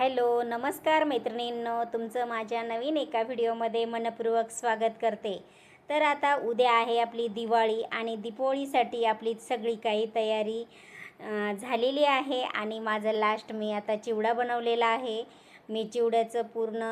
Hello नमस्कार मैत्रिणींनो. तुमचं माझ्या नवीन एका व्हिडिओमध्ये मनपूर्वक स्वागत करते. तर आता उद्या आहे आपली दिवाळी आणि दिपोळीसाठी आपली सगळी काही तयारी झालेली आहे आणि माझं लास्ट मी आता चिवडा बनवलेला आहे. मी चिवड्याचं पूर्ण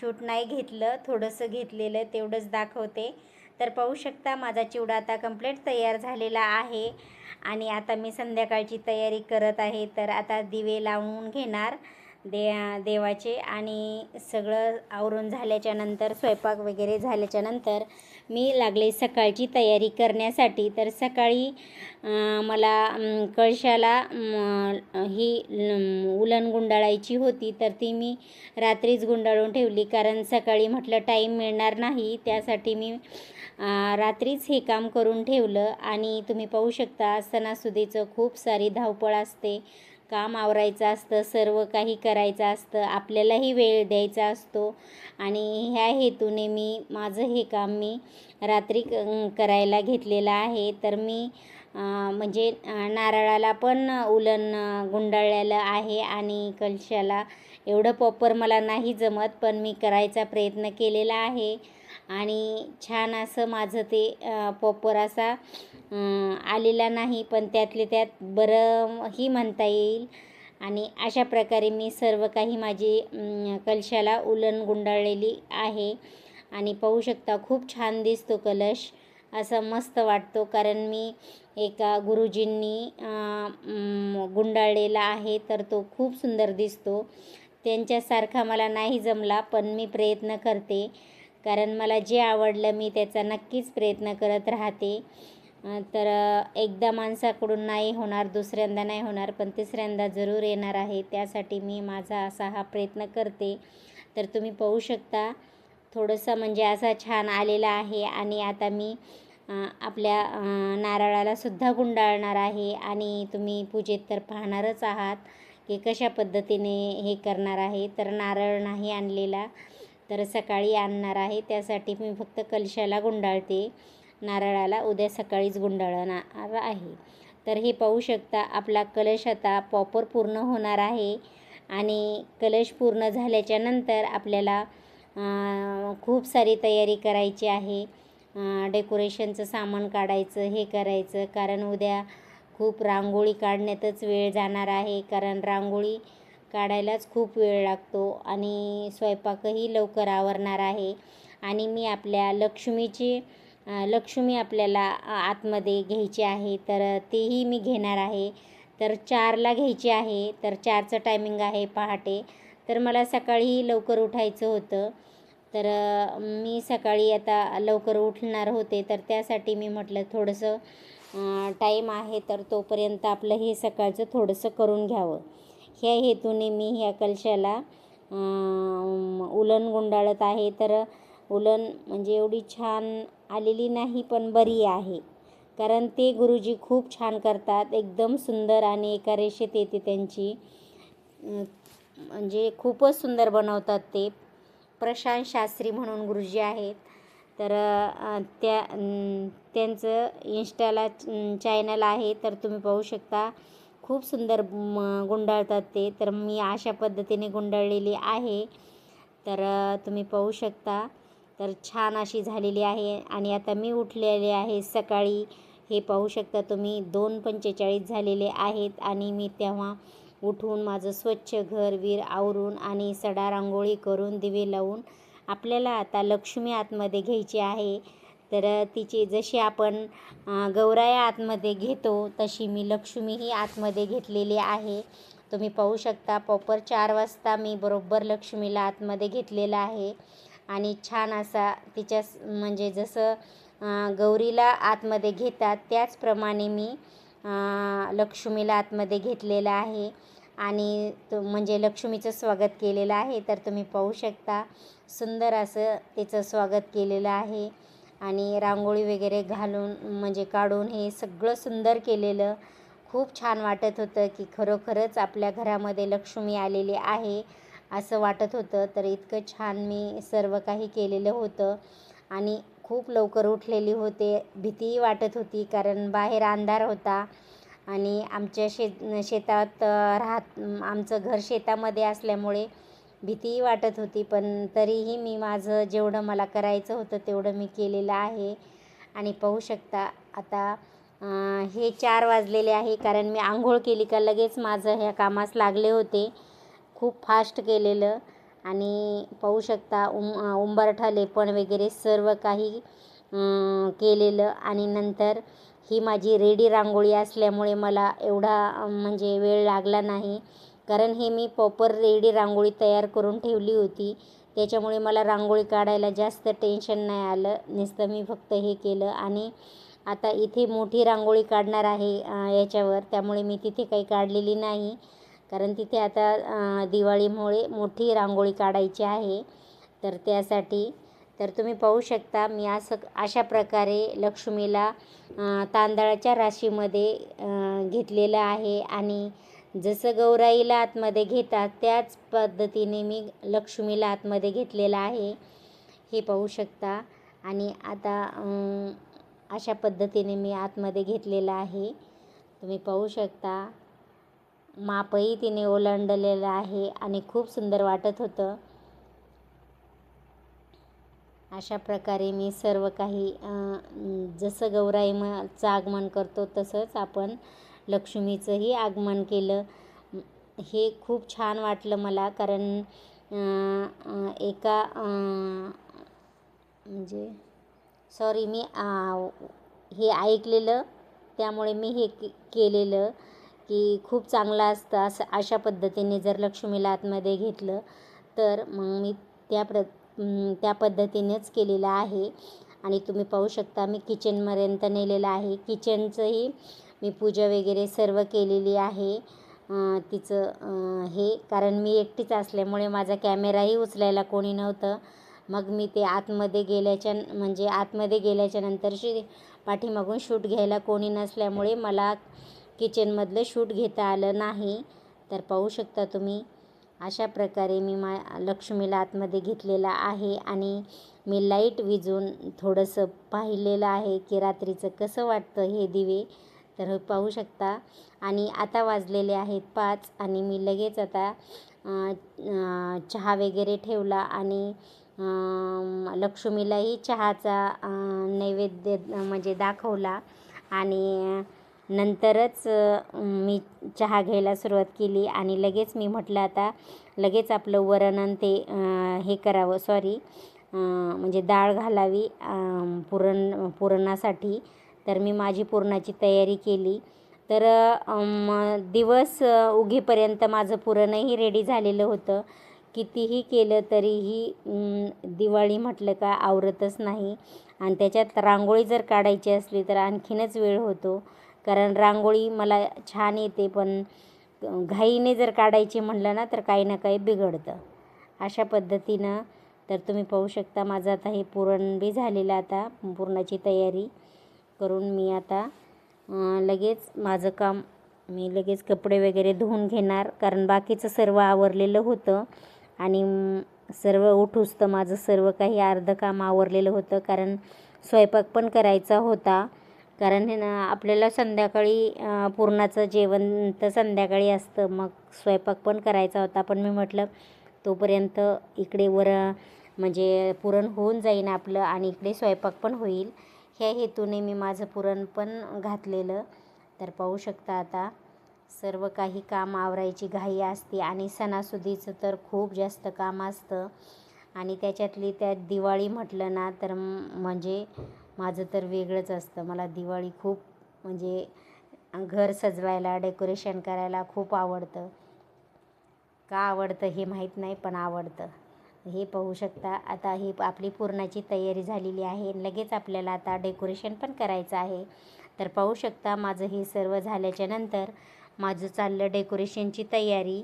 शूट नाही घेतलं थोडंसं घेतलेलं तेवढंच दाखवते. तर पाहू शकता माझा चिवडा आता कंप्लीट तयार झालेला आहे आणि आता मी संध्याकाळची तयारी करत आहे. तर आता दिवे लावून घेणार. दे देवाचे आणि सगळं आवरून झाल्याच्यानंतर स्वयंपाक वगैरे झाल्याच्यानंतर मी लागले सकाळची तयारी करण्यासाठी. तर सकाळी मला कळशाला ही उलन गुंडाळायची होती. तर ती मी रात्रीच गुंडाळून ठेवली. कारण सकाळी म्हटलं टाईम मिळणार नाही. त्यासाठी मी रात्रीच हे काम करून ठेवलं. आणि तुम्ही पाहू शकता सणासुदीचं खूप सारी धावपळ असते. काम आवरायचं असतं सर्व काही करायचं असतं आपल्यालाही वेळ द्यायचा असतो. आणि ह्या हेतूने मी माझं हे काम मी रात्री क- करायला घेतलेलं आहे. तर मी म्हणजे नारळाला पण उलन गुंडाळलेलं आहे आणि कलशाला एवढं प्रॉपर मला नाही जमत पण मी करायचा प्रयत्न केलेला आहे. आणि छान असं माझं ते प्रॉपर असा आलेला नाही पण त्यातले त्यात बरं ही म्हणता येईल. आणि अशा प्रकारे मी सर्व काही माझी कलशाला उलन गुंडाळलेली आहे. आणि पाहू शकता खूप छान दिसतो कलश. असं मस्त वाटतो कारण मी एका गुरुजींनी गुंडाळलेला आहे तर तो खूप सुंदर दिसतो. त्यांच्यासारखा मला नाही जमला पण मी प्रयत्न करते. कारण मला जे आवडलं मी त्याचा नक्कीच प्रयत्न करत राहते. तर एकदा माणसाकडून नाही होणार दुसऱ्यांदा नाही होणार पण तिसऱ्यांदा जरूर येणार आहे. त्यासाठी मी माझा असा हा प्रयत्न करते. तर तुम्ही पाहू शकता थोडंसं म्हणजे असा छान आलेला आहे आणि आता मी आपल्या नारळालासुद्धा नारळाला सुद्धा गुंडाळणार आहे आणि तुम्ही पूजेत तर पाहणारच आहात की कशा पद्धतीने हे करणार आहे. तर नारळ नाही आणलेला तर सकाळी आणणार आहे. त्यासाठी मी फक्त कलशाला गुंडाळते. नारळाला उद्या सकाळीच गुंडाळणार आहे. तर हे पाहू शकता आपला कलश आता प्रॉपर पूर्ण होणार आहे आणि कलश पूर्ण झाल्याच्यानंतर आपल्याला खूप सारी तयारी करायची आहे. डेकोरेशनचं सामान काढायचं हे करायचं. कारण उद्या खूप रांगोळी काढण्यातच वेळ जाणार आहे. कारण रांगोळी काढायलाच खूप वेळ लागतो आणि स्वयंपाकही लवकर आवरणार आहे. आणि मी आपल्या लक्ष्मीची लक्ष्मी आपल्याला आतमध्ये घ्यायची आहे तर तेही मी घेणार आहे. तर चारला घ्यायची आहे तर चारचं टायमिंग आहे पहाटे. तर मला सकाळी लवकर उठायचं होतं. तर मी सकाळी आता लवकर उठणार होते तर त्यासाठी मी म्हटलं थोडंसं टाईम आहे तर तोपर्यंत आपलं हे सकाळचं थोडंसं करून घ्यावं. ह्या हेतूने मी ह्या कलशाला उलन गुंडाळत आहे. तर उलन म्हणजे एवढी छान आलेली नाही पण बरी आहे. कारण ते गुरुजी खूप छान करतात एकदम सुंदर आणि एका रेषेत येते त्यांची. म्हणजे खूपच सुंदर बनवतात ते. प्रशांत शास्त्री म्हणून गुरुजी आहेत. तर त्या त्यांचं इन्स्टाला चॅनल आहे तर तुम्ही पाहू शकता. खूप सुंदर गुंडाळतात ते. तर मी अशा पद्धतीने गुंडाळलेली आहे. तर तुम्ही पाहू शकता. तर छान अशी झालेली आहे आणि आता मी उठलेले आहे सकाळी. हे पाहू शकता तुम्ही दोन पंचेचाळीस झालेले आहेत आणि मी तेव्हा उठून माझं स्वच्छ घर वीर आवरून आणि सडा रांगोळी करून दिवे लावून आपल्याला आता लक्ष्मी आतमध्ये घ्यायची आहे. तर तिची जशी आपण गौराया आतमध्ये घेतो तशी मी लक्ष्मीही आतमध्ये घेतलेली आहे. तुम्ही पाहू शकता प्रॉपर चार वाजता मी बरोबर लक्ष्मीला आतमध्ये घेतलेलं आहे. आणि छान असा तिच्या म्हणजे जसं गौरीला आतमध्ये घेतात त्याचप्रमाणे मी लक्ष्मीला आतमध्ये घेतलेलं आहे. आणि तो म्हणजे लक्ष्मीचं स्वागत केलेलं आहे तर तुम्ही पाहू शकता. सुंदर असं तिचं स्वागत केलेलं आहे. आणि रांगोळी वगैरे घालून म्हणजे काढून हे सगळं सुंदर केलेलं. खूप छान वाटत होतं की खरोखरच आपल्या घरामध्ये लक्ष्मी आलेली आहे. असं वाटत होतं तर इतकं छान मी सर्व काही केलेलं होतं. आणि खूप लवकर उठलेली होते भीतीही वाटत होती कारण बाहेर अंधार होता. आणि आमच्या शे शेतात राहत आमचं घर शेतामध्ये असल्यामुळे भीतीही वाटत होती पण तरीही मी माझं जेवढं मला करायचं होतं तेवढं मी केलेलं आहे. आणि पाहू शकता आता हे चार वाजलेले आहे कारण मी आंघोळ केली का लगेच माझं ह्या कामास लागले होते. खूप फास्ट केलेलं. आणि पाहू शकता उं उंबरठा लेपण वगैरे सर्व काही केलेलं. आणि नंतर ही माझी रेडी रांगोळी असल्यामुळे मला एवढा म्हणजे वेळ लागला नाही. कारण हे मी प्रॉपर रेडी रांगोळी तयार करून ठेवली होती. त्याच्यामुळे मला रांगोळी काढायला जास्त टेन्शन नाही आलं. नुसतं मी फक्त हे केलं. आणि आता इथे मोठी रांगोळी काढणार आहे याच्यावर. त्यामुळे मी तिथे काही काढलेली नाही. कारण तिथे आता दिवाळीमुळे मोठी रांगोळी काढायची आहे. तर त्यासाठी तर तुम्ही पाहू शकता मी असं अशा प्रकारे लक्ष्मीला तांदळाच्या राशीमध्ये घेतलेलं आहे. आणि जसं गौराईला आतमध्ये घेतात त्याच पद्धतीने मी लक्ष्मीला आतमध्ये घेतलेलं आहे. हे पाहू शकता. आणि आता अशा पद्धतीने मी आतमध्ये घेतलेलं आहे. तुम्ही पाहू शकता. मापही तिने ओलांडलेलं आहे आणि खूप सुंदर वाटत होतं. अशा प्रकारे मी सर्व काही जसं गौराई आगमन करतो तसंच आपण लक्ष्मीचंही आगमन केलं. हे खूप छान वाटलं मला कारण एका म्हणजे सॉरी मी हे ऐकलेलं त्यामुळे मी हे के केलेलं. की खूप चांगलं असतं असं अशा पद्धतीने जर लक्ष्मीला आतमध्ये घेतलं तर मग मी त्या प्र त्या पद्धतीनेच केलेलं आहे. आणि तुम्ही पाहू शकता मी किचनपर्यंत नेलेलं आहे. किचनचंही मी पूजा वगैरे सर्व केलेली आहे. तिचं हे कारण मी एकटीच असल्यामुळे माझा कॅमेराही उचलायला कोणी नव्हतं. मग मी ते आतमध्ये गेल्याच्या म्हणजे आतमध्ये गेल्याच्या नंतरशी पाठीमागून शूट घ्यायला कोणी नसल्यामुळे मला किचनमधलं शूट घेता आलं नाही तर पाहू शकता तुम्ही. अशा प्रकारे मी मा लक्ष्मीला आतमध्ये घेतलेला आहे आणि मी लाइट विजून थोडंसं पाहिलेलं आहे की रात्रीचं कसं वाटतं हे दिवे. तर पाहू शकता. आणि आता वाजलेले आहेत पाच आणि मी लगेच आता चहा वगैरे ठेवला आणि लक्ष्मीलाही चहाचा नैवेद्य म्हणजे दाखवला. आणि नंतरच मी चहा घ्यायला सुरुवात केली आणि लगेच मी म्हटलं आता लगेच आपलं वरण आणि ते हे करावं सॉरी म्हणजे डाळ घालावी पुरण पुरणासाठी. तर मी माझी पुरणाची तयारी केली. तर दिवस उघेपर्यंत उगीपर्यंत माझं पुरणही रेडी झालेलं होतं. कितीही केलं तरीही दिवाळी म्हटलं का आवरतच नाही. आणि त्याच्यात रांगोळी जर काढायची असली तर आणखीनच वेळ होतो. कारण रांगोळी मला छान येते पण घाईने जर काढायची म्हणलं ना तर काही ना काही बिघडतं. अशा पद्धतीनं तर तुम्ही पाहू शकता माझं आता हे पुरण बी झालेलं आता पुरणाची तयारी करून मी आता लगेच माझं काम मी लगेच कपडे वगैरे धुवून घेणार कारण बाकीचं सर्व आवरलेलं होतं आणि सर्व उठूस तर माझं सर्व काही अर्धं काम आवरलेलं होतं कारण स्वयंपाक पण करायचा होता. कारण हे ना आपल्याला संध्याकाळी पुरणाचं जेवण तर संध्याकाळी असतं. मग स्वयंपाक पण करायचा होता. पण मी म्हटलं तोपर्यंत इकडे वर म्हणजे पुरण होऊन जाईन आपलं आणि इकडे स्वयंपाक पण होईल. ह्या हेतूने मी माझं पुरण पण घातलेलं. तर पाहू शकता आता सर्व काही काम आवरायची घाई असते आणि सणासुदीचं तर खूप जास्त काम असतं. आणि त्याच्यातली त्यात दिवाळी म्हटलं ना तर म्हणजे माझं तर वेगळंच असतं. मला दिवाळी खूप म्हणजे घर सजवायला डेकोरेशन करायला खूप आवडतं. का आवडतं हे माहीत नाही पण आवडतं. हे पाहू शकता. आता ही आपली पुरणाची तयारी झालेली आहे. लगेच आपल्याला आता डेकोरेशन पण करायचं आहे. तर पाहू शकता माझं हे सर्व झाल्याच्यानंतर माझं चाललं डेकोरेशनची तयारी.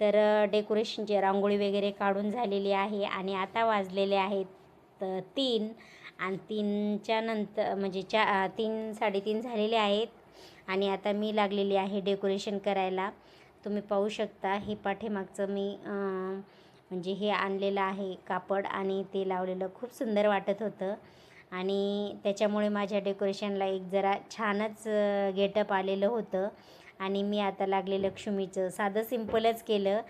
तर डेकोरेशनची रांगोळी वगैरे काढून झालेली आहे आणि आता वाजलेले आहेत तीन. आणि तीनच्या नंतर म्हणजे चा तीन साडेतीन झालेले आहेत. आणि आता मी लागलेली आहे डेकोरेशन करायला. तुम्ही पाहू शकता हे पाठीमागचं मी म्हणजे हे आणलेलं आहे कापड आणि ते लावलेलं खूप सुंदर वाटत होतं. आणि त्याच्यामुळे माझ्या डेकोरेशनला एक जरा छानच गेटअप आलेलं होतं. आणि मी आता लागले लक्ष्मीचं. साधं सिम्पलच केलं.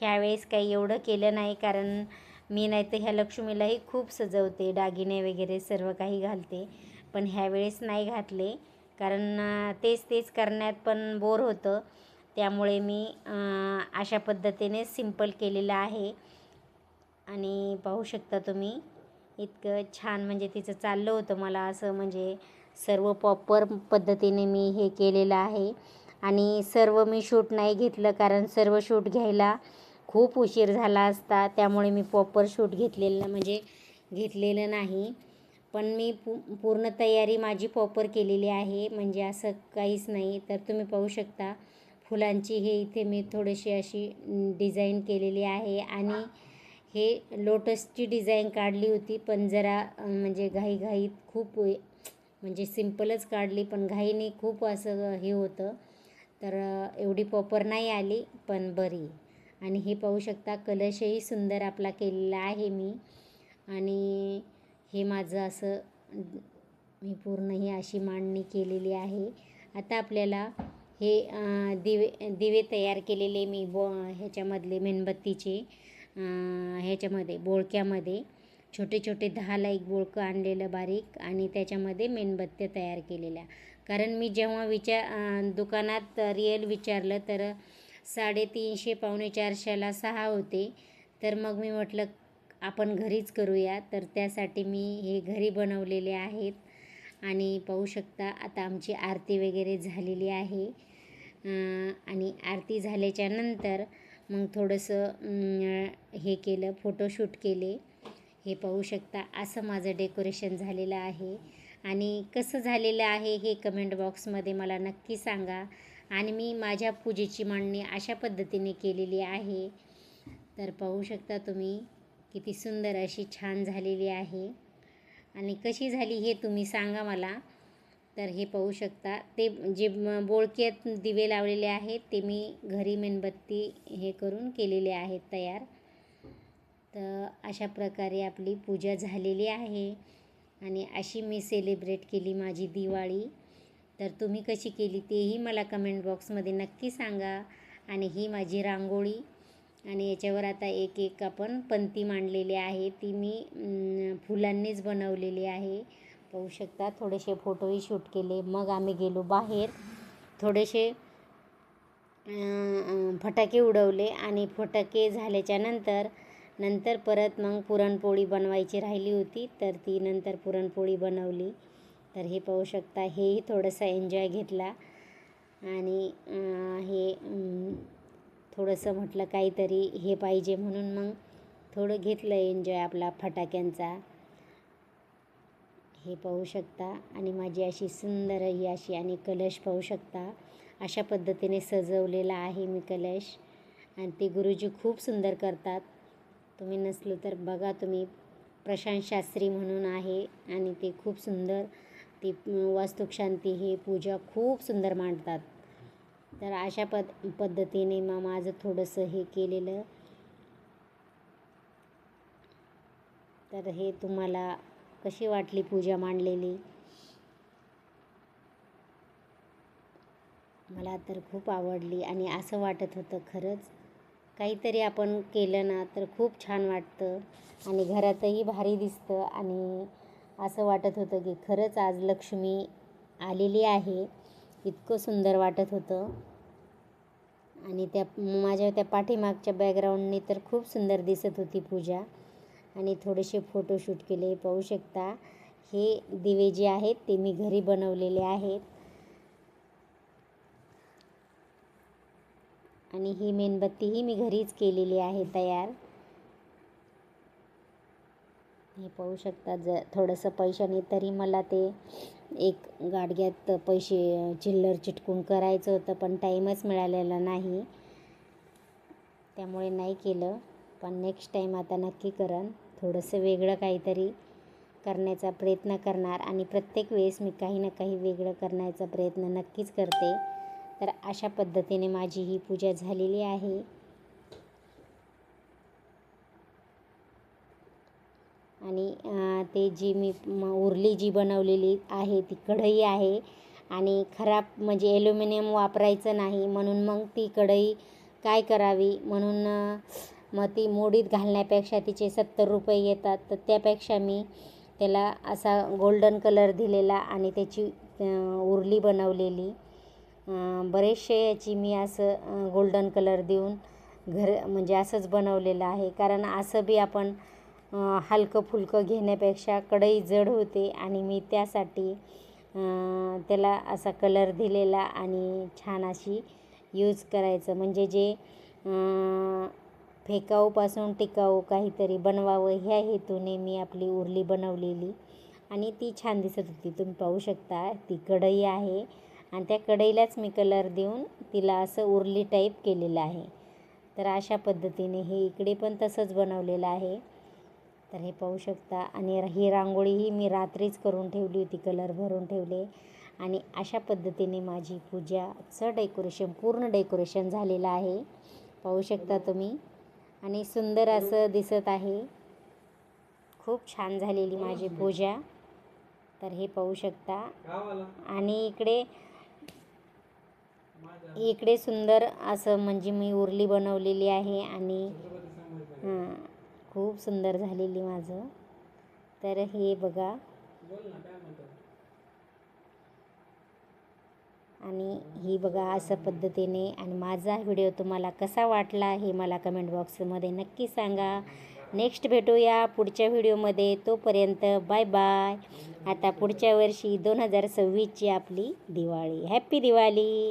ह्यावेळेस काही एवढं केलं नाही कारण मी नाही तर ह्या लक्ष्मीलाही खूप सजवते दागिने वगैरे सर्व काही घालते. पण ह्यावेळेस नाही घातले. कारण तेच तेच करण्यात पण बोर होतं. त्यामुळे मी अशा पद्धतीने सिंपल केलेलं आहे. आणि पाहू शकता तुम्ही इतकं छान म्हणजे तिचं चाललं होतं मला असं म्हणजे सर्व प्रॉपर पद्धतीने मी हे केलेलं आहे. आणि सर्व मी शूट नाही घेतलं कारण सर्व शूट घ्यायला खूप उशीर झाला असता त्यामुळे मी प्रॉपर शूट घेतलेलं म्हणजे घेतलेलं नाही. पण मी पू पूर्ण तयारी माझी प्रॉपर केलेली आहे म्हणजे असं काहीच नाही. तर तुम्ही पाहू शकता फुलांची हे इथे मी थोडीशी अशी डिझाईन केलेली आहे. आणि हे लोटसची डिझाईन काढली होती पण जरा म्हणजे घाईघाईत खूप म्हणजे सिम्पलच काढली पण घाईने खूप असं हे होतं. तर एवढी प्रॉपर नाही आली पण बरी. आणि हे पाहू शकता कलशही सुंदर आपला केलेला आहे मी. आणि हे माझं असं मी पूर्ण ही अशी मांडणी केलेली आहे. आता आपल्याला हे दिवे दिवे तयार केलेले मी बो ह्याच्यामधले मेणबत्तीचे ह्याच्यामध्ये बोळक्यामध्ये. छोटे छोटे दहाला एक बोळकं आणलेलं बारीक आणि त्याच्यामध्ये मेणबत्त्या तयार केलेल्या. कारण मी जेव्हा विचार दुकानात रिअल विचारलं तर साडेतीनशे पावणे चारशेला सहा होते. तर मग मी म्हटलं आपण घरीच करूया. तर त्यासाठी मी हे घरी बनवलेले आहेत. आणि पाहू शकता आता आमची आरती वगैरे झालेली आहे. आणि आरती झाल्याच्यानंतर मग थोडंसं हे केलं फोटोशूट केले. हे पाहू शकता असं माझं डेकोरेशन झालेलं आहे. आणि कसं झालेलं आहे हे कमेंट बॉक्समध्ये मला नक्की सांगा. आणि मी माझ्या पूजेची मांडणी अशा पद्धतीने केलेली आहे. तर पाहू शकता तुम्ही किती सुंदर अशी छान झालेली आहे. आणि कशी झाली हे तुम्ही सांगा मला. तर हे पाहू शकता ते जे बोळक्यात दिवे लावलेले आहेत ते मी घरी मेणबत्ती हे करून केलेले आहेत तयार. तर अशा प्रकारे आपली पूजा झालेली आहे. आणि अशी मी सेलिब्रेट केली माझी दिवाळी. तर तुम्ही कशी केली तेही मला कमेंट बॉक्समध्ये नक्की सांगा. आणि ही माझी रांगोळी. आणि याच्यावर आता एक एक आपण पंती मांडलेली आहे. ती मी फुलांनीच बनवलेली आहे. पाहू शकता थोडेसे फोटोही शूट केले. मग आम्ही गेलो बाहेर. थोडेसे फटाके उडवले. आणि फटाके झाल्याच्यानंतर नंतर परत मग पुरणपोळी बनवायची राहिली होती. तर ती नंतर पुरणपोळी बनवली. तर हे पाहू शकता हेही थोडंसं एन्जॉय घेतला. आणि हे थोडंसं म्हटलं काहीतरी हे पाहिजे म्हणून मग थोडं घेतलं एन्जॉय आपला फटाक्यांचा. हे पाहू शकता. आणि माझी अशी सुंदर ही अशी आणि कलश पाहू शकता. अशा पद्धतीने सजवलेला आहे मी कलश. आणि ते गुरुजी खूप सुंदर करतात. तुम्ही नसलो तर बघा तुम्ही प्रशांत शास्त्री म्हणून आहे आणि ते खूप सुंदर ती वास्तुशांती ही पूजा खूप सुंदर मांडतात. तर अशा पद पद्धतीने मग माझं थोडंसं हे केलेलं. तर हे तुम्हाला कशी वाटली पूजा मांडलेली? मला तर खूप आवडली आणि असं वाटत होतं खरंच. काहीतरी आपण केलं ना तर खूप छान वाटतं आणि घरातही भारी दिसतं आणि असं वाटत होतं की खरंच आज लक्ष्मी आलेली आहे. इतकं सुंदर वाटत होतं. आणि त्या माझ्या त्या पाठीमागच्या बॅकग्राऊंडने तर खूप सुंदर दिसत होती पूजा. आणि थोडेसे फोटोशूट केले. पाहू शकता हे दिवे जे आहेत ते मी घरी बनवलेले आहेत. आणि ही मेणबत्तीही मी घरीच केलेली आहे तयार. हे पाहू शकता ज थोडंसं पैशाने तरी मला ते एक गाडग्यात पैसे चिल्लर चिटकून करायचं होतं पण टाईमच मिळालेला नाही. त्यामुळे नाही केलं. पण नेक्स्ट टाईम आता नक्की करन थोडंसं वेगळं काहीतरी करण्याचा प्रयत्न करणार आणि प्रत्येक वेळेस मी काही ना काही वेगळं करण्याचा प्रयत्न नक्कीच करते. तर अशा पद्धतीने माझी ही पूजा झालेली आहे. आणि ते जी मी उरली जी बनवलेली आहे ती कढई आहे आणि खराब म्हणजे ॲल्युमिनियम वापरायचं नाही म्हणून मग ती कढई काय करावी म्हणून मग ती मोडीत घालण्यापेक्षा तिचे सत्तर रुपये येतात. तर त्यापेक्षा मी त्याला असा गोल्डन कलर दिलेला आणि त्याची उरली बनवलेली. बरेचसे याची मी असं गोल्डन कलर देऊन घर म्हणजे असंच बनवलेलं आहे. कारण असं बी आपण हलकं फुलकं घेण्यापेक्षा कढई जड होते आणि मी त्यासाठी त्याला असा कलर दिलेला आणि छान अशी यूज करायचं. म्हणजे जे फेकाऊपासून टिकाऊ काहीतरी बनवावं ह्या हेतूने मी आपली उरली बनवलेली. आणि ती छान दिसत होती. तुम्ही पाहू शकता ती कढई आहे. आणि त्या कढईलाच मी कलर देऊन तिला असं उरली टाईप केलेलं आहे. तर अशा पद्धतीने हे इकडे पण तसंच बनवलेलं आहे. तर हे पाहू शकता. आणि ही रांगोळीही मी रात्रीच करून ठेवली होती कलर भरून ठेवले. आणि अशा पद्धतीने माझी पूजाचं डेकोरेशन पूर्ण डेकोरेशन झालेलं आहे. पाहू शकता तुम्ही. आणि सुंदर असं दिसत आहे. खूप छान झालेली माझी पूजा. तर हे पाहू शकता. आणि इकडे इकडे सुंदर असं म्हणजे मी उरली बनवलेली आहे. आणि खूप सुंदर झालेली माझं. तर हे बघा. आणि ही बघा असं पद्धतीने आणि माझा व्हिडिओ तुम्हाला कसा वाटला हे मला कमेंट बॉक्समध्ये नक्की सांगा. नेक्स्ट भेटूया पुढच्या व्हिडिओमध्ये तोपर्यंत बाय बाय आता पुढच्या वर्षी दोन हजार सव्वीसची आपली दिवाळी. हॅप्पी दिवाळी!